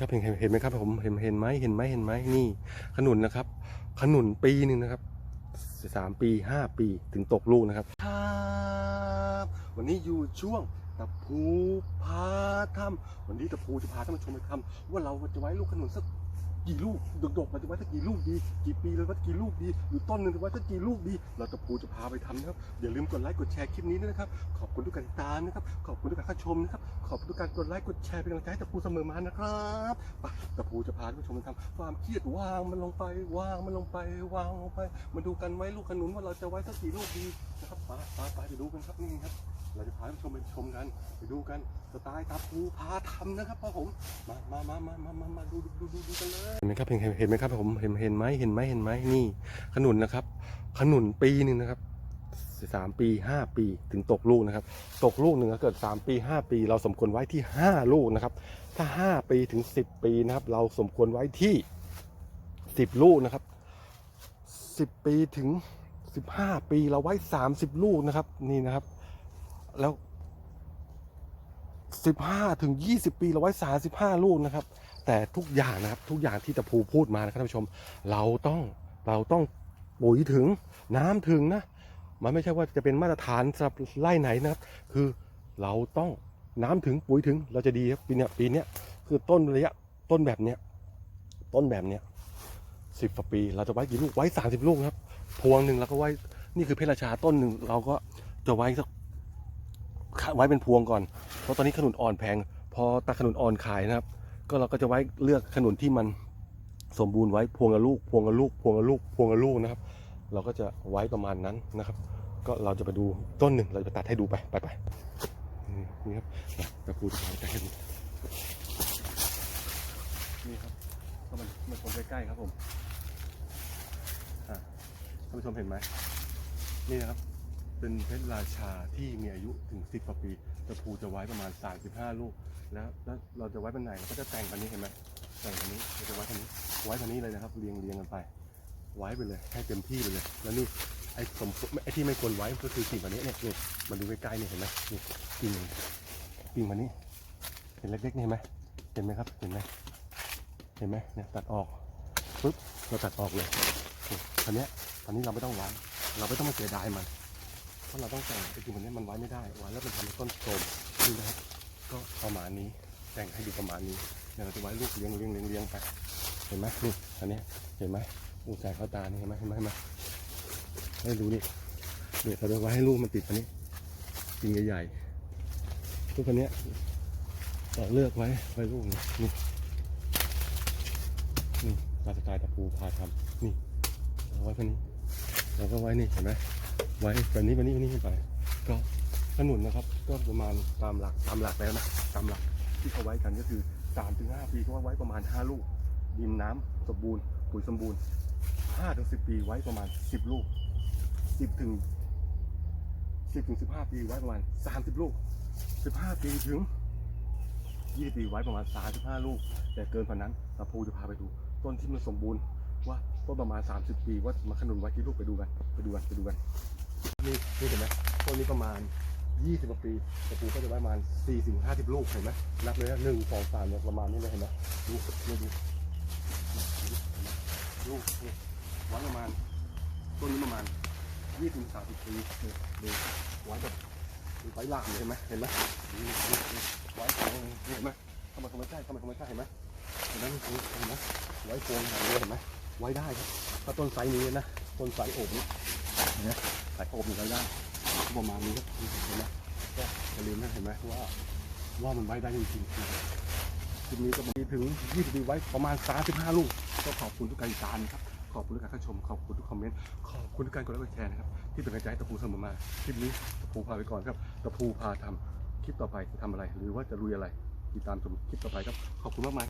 ครับเห็นเห็นไหมครับผมเห็นเห็นไหมเห็นไหมเห็นไหมนี่ ขนุนนะครับ ขนุนปีหนึ่งนะครับสามปีห้าปีถึงตกลูกนะครับครับวันนี้อยู่ช่วงตะพูพาทำวันนี้ตะพูจะพาท่านผู้ชมไปทำว่าเราจะไว้ลูกขนุนสัก กี่ลูกดกๆเราจะไว้สักกี่ลูกดี กี่ปีเราไว้กี่ลูกดีหรือต้นหนึ่งจะไว้สักกี่ลูกดี เราตะพูจะพาไปทำนะครับอย่าลืมกดไลค์กดแชร์คลิปนี้ด้วยนะครับ ขอบคุณทุกการติดตามนะครับ ขอบคุณทุกการเข้าชมนะครับ ขอบคุณทุกการกดไลค์กดแชร์เป็นกำลังใจให้ตะพูเสมอมานะครับไปตะพูจะพาท่านผู้ชมไปทำความเครียดวางมันลงไปวางมันลงไปวางลงไป มาดูกันไว้ลูกขนุนว่าเราจะไว้สักกี่ลูกดีนะครับไปไปไปไปดูกันครับนี่ครับ เราจะพาท่านผู้ชมไปชมกัน ไปดูกันสไตล์ตาภูพาทำนะครับพ่อผมมามามามามามามาดูดูดูดูกันเลยเห็นไหมครับเห็นเห็นไหมครับผมเห็นเห็นไหมเห็นไหมเห็นไหมนี่ ขนุนนะครับ ขนุนปีหนึ่งนะครับสามปีห้าปีถึงตกลูกนะครับ ตกลูกหนึ่งถ้าเกิดสามปีห้าปี เราสมควรไว้ที่ห้าลูกนะครับ ถ้าห้าปีถึงสิบปีนะครับ เราสมควรไว้ที่สิบลูกนะครับสิบปีถึงสิบห้าปีเราไว้สามสิบลูกนะครับ นี่นะครับ แล้วสิบห้าถึงยี่สิบปีเราไว้สาสิบห้าลูกนะครับ แต่ทุกอย่างนะครับทุกอย่างที่ตะพูพูดมานะครับท่านผู้ชม เราต้องเราต้องปุ๋ยถึงน้ำถึงนะ มันไม่ใช่ว่าจะเป็นมาตรฐานสำหรับไร่ไหนนะครับ คือเราต้องน้ำถึงปุ๋ยถึงเราจะดีครับปีเนี้ยปีเนี้ยคือต้นระยะต้นแบบเนี้ยต้นแบบเนี้ยสิบปี เราจะไว้กี่ลูกไว้สามสิบลูกครับ พวงหนึ่งเราก็ไว้นี่คือเพชรราชาต้นหนึ่งเราก็จะไว้สัก ไว้เป็นพวงก่อน เพราะตอนนี้ขนุนอ่อนแพง พอตาขนุนอ่อนขายนะครับ ก็เราก็จะไว้เลือกขนุนที่มันสมบูรณ์ไว้พวงละลูก พวงละลูก พวงละลูก พวงละลูกนะครับ เราก็จะไว้ประมาณนั้นนะครับ ก็เราจะไปดูต้นหนึ่งเราจะไปตัดให้ดูไปไปไปนี่ครับนะตะปูจะตัดให้ดูนี่ครับก็มันมันชมใกล้ๆครับผมท่านผู้ชมเห็นไหมนี่นะครับ เป็นเพชรราชาที่มีอายุถึง 10กว่าปีตะพูจะไว้ประมาณ 35 ลูก แล้วแล้วเราจะไว้เป็นไหนเราก็จะแต่งแบบนี้เห็นไหมแต่งแบบนี้เราจะไว้แบบนี้ ไว้แบบนี้เลยนะครับ เรียงเรียงกันไป ไว้ไปเลย ให้เต็มที่ไปเลย แล้วนี่ไอ้สมไอ้ที่ไม่ควรไว้ก็คือกิ่งแบบนี้เนี่ยนี่มาดูใกล้ๆนี่เห็นไหมนี่กิ่งกิ่งแบบนี้ เห็นเล็กๆนี่เห็นไหมเห็นไหมครับ เห็นไหมเห็นไหมเนี่ยตัดออกปุ๊บเราตัดออกเลยนี่อันนี้ยอันนี้เราไม่ต้องไว้เราไม่ต้องมาเสียดายมัน เพราะเราต้องแต่งไอ้กิ่งแบบนี้มันไว้ไม่ได้ไว้แล้วมันทำให้ต้นโทรมนี่นะครับก็ประมาณนี้แต่งให้ดูประมาณนี้เดี๋ยวเราจะไว้ลูกเลี้ยงเลี้ยงเลี้ยงเลี้ยงไปเห็นไหมนี่อันนี้เห็นไหมอูแสงเข้าตานี่เห็นไหมเห็นไหมเห็นไหมให้ดูนี่เดี๋ยวเราจะไว้ให้ลูกมันติดอันนี้กิ่งใหญ่ๆลูกอันนี้ยเราเลือกไว้ไว้ลูกนี่นี่นี่ตาสไตล์ตะปูพาทำนี่เราไว้คนนี้เราก็ไว้นี่เห็นไหม ไว้แบบนี้แบบนี้แบบนี้ขึ้นไป ก็ขนุนนะครับ ก็ประมาณตามหลักตามหลักแล้วนะตามหลักที่เขาไว้กันก็คือสามถึงห้าปีก็ไว้ประมาณห้าลูกดินน้ำสมบูรณ์ปุ๋ยสมบูรณ์ห้าถึงสิบปีไว้ประมาณสิบลูกสิบถึงสิบถึงสิบห้าปีไว้ประมาณสามสิบลูกสิบห้าปีถึงยี่สิบปีไว้ประมาณสามสิบห้าลูก แต่เกินกว่านั้นตะพูจะพาไปดู ต้นที่มันสมบูรณ์ ว่าต้นประมาณสามสิบปีว่ามันขนุนไว้กี่ลูกไปดูกันไปดูกันไปดูกันนี่นี่เห็นไหมต้นนี้ประมาณยี่สิบกว่าปีตะปูก็จะไว้ประมาณสี่สิบห้าสิบลูกเห็นไหมนับเลยนะหนึ่งสองสามเนี่ยประมาณนี้เลยเห็นไหมดูดูดูลูกนี่ไว้ประมาณต้นนี้ประมาณยี่ถึงสามสิบปีนี่ดูไว้แบบไว้ลามเลยเห็นไหมเห็นไหมนี่นี่นี่ไว้ของเห็นไหมเข้ามาเข้ามาใกล้เข้ามาเข้ามาใกล้เห็นไหมเห็นไหมเห็นไหมไว้โคนหางเลยเห็นไหม ไว้ได้ครับถ้าต้นไซส์นี้นะต้นไซส์โอบนี้เห็นไหมสายโอบนี่ไว้ได้ประมาณนี้ครับนี่เห็นไหมก็อย่าลืมนะเห็นไหมว่าว่ามันไว้ได้จริงๆนะครับคลิปนี้ก็มีถึง20ปีไว้ประมาณ 35 ลูก ก็ขอบคุณทุกการติดตามนะครับขอบคุณทุกการเข้าชม ขอบคุณทุกคอมเมนต์ ขอบคุณทุกการกดไลค์กดแชร์นะครับ ที่เป็นกำลังใจให้ตะพูเสมอมา คลิปนี้ตะพูพาไปก่อนครับ ตะพูพาทำคลิปต่อไปจะทำอะไร หรือว่าจะลุยอะไร ติดตามชมคลิปต่อไปครับ ขอบคุณมากมาย